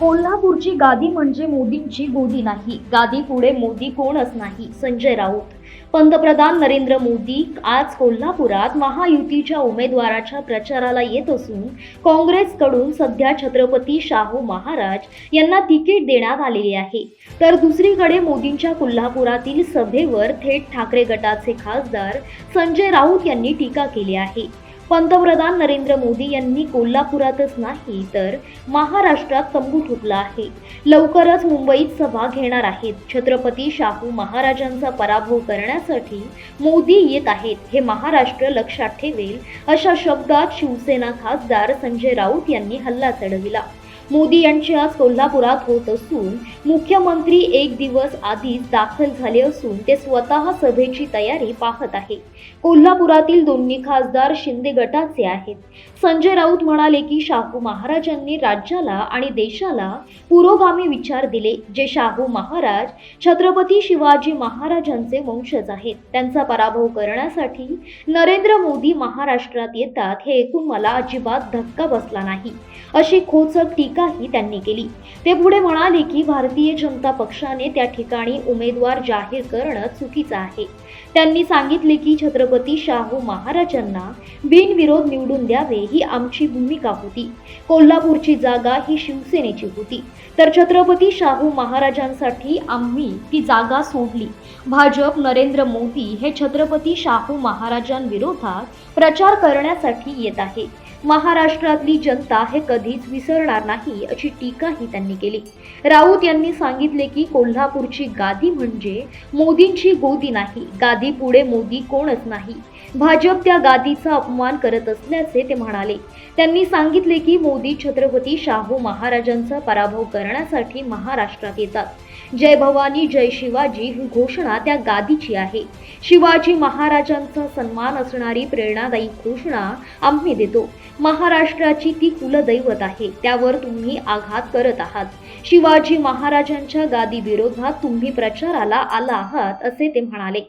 कोल्हापूरची गादी म्हणजे मोदींची गोदी नाही. गादी पुढे मोदी कोणच नाही. संजय राऊत. पंतप्रधान नरेंद्र मोदी आज कोल्हापुरात महायुतीच्या उमेदवाराच्या प्रचाराला येत असून काँग्रेसकडून सध्या छत्रपती शाहू महाराज यांना तिकीट देण्यात आलेले आहे. तर दुसरीकडे मोदींच्या कोल्हापुरातील सभेवर थेट ठाकरे गटाचे खासदार संजय राऊत यांनी टीका केली आहे. पंतप्रधान नरेंद्र मोदी यांनी कोल्हापुरातच नाही तर महाराष्ट्रात तंबू ठोकला आहे. लवकरच मुंबईत सभा घेणार आहेत. छत्रपती शाहू महाराजांचा पराभव करण्यासाठी मोदी येत आहेत. हे महाराष्ट्र लक्षात ठेवेल अशा शब्दात शिवसेना खासदार संजय राऊत यांनी हल्ला चढविला. मोदी यांचे आज कोल्हापुरात होत असून मुख्यमंत्री एक दिवस आधीच दाखल झाले असून ते स्वतः सभेची तयारी पाहत आहे. कोल्हापुरातील दोन्ही खासदार शिंदे गटाचे आहेत. संजय राऊत म्हणाले की शाहू महाराजांनी राज्याला आणि देशाला पुरोगामी विचार दिले जे शाहू महाराज छत्रपती शिवाजी महाराजांचे वंशज आहेत. त्यांचा पराभव करण्यासाठी नरेंद्र मोदी महाराष्ट्रात येतात हे ऐकून मला अजिबात धक्का बसला नाही. अशी खोचक टीकाही त्यांनी केली. ते पुढे म्हणाले की भारतीय जनता पक्षाने त्या ठिकाणी उमेदवार जाहीर करणं चुकीचं आहे. त्यांनी सांगितले की छत्रपती शाहू महाराजांना बिनविरोध निवडून द्यावे ही आमची भूमिका होती. कोल्हापूरची जागा ही शिवसेनेची होती. तर छत्रपती शाहू महाराजांसाठी आम्ही ती जागा सोडली. भाजप नरेंद्र मोदी हे छत्रपती शाहू महाराजांविरोधात प्रचार करण्यासाठी येत आहे. महाराष्ट्रातली जनता हे कधीच विसरणार नाही अशी टीकाही त्यांनी केली. राऊत यांनी सांगितले की कोल्हापूरची गादी म्हणजे मोदींची गोदी नाही. गादी पुढे मोदी कोणच नाही. भाजप त्या गादीचा अपमान करत असल्याचे ते म्हणाले. त्यांनी सांगितले की मोदी छत्रपती शाहू महाराजांचा पराभव करण्यासाठी महाराष्ट्रात येतात. जय भवानी जय शिवाजी ही घोषणा त्या गादीची आहे. शिवाजी महाराजांचा सन्मान असणारी प्रेरणादायी घोषणा आम्ही देतो. महाराष्ट्राची ती कुलदैवत आहे त्यावर तुम्ही आघात करत आहात. शिवाजी महाराजांच्या गादी विरोधात तुम्ही प्रचाराला आला आहात असे ते म्हणाले.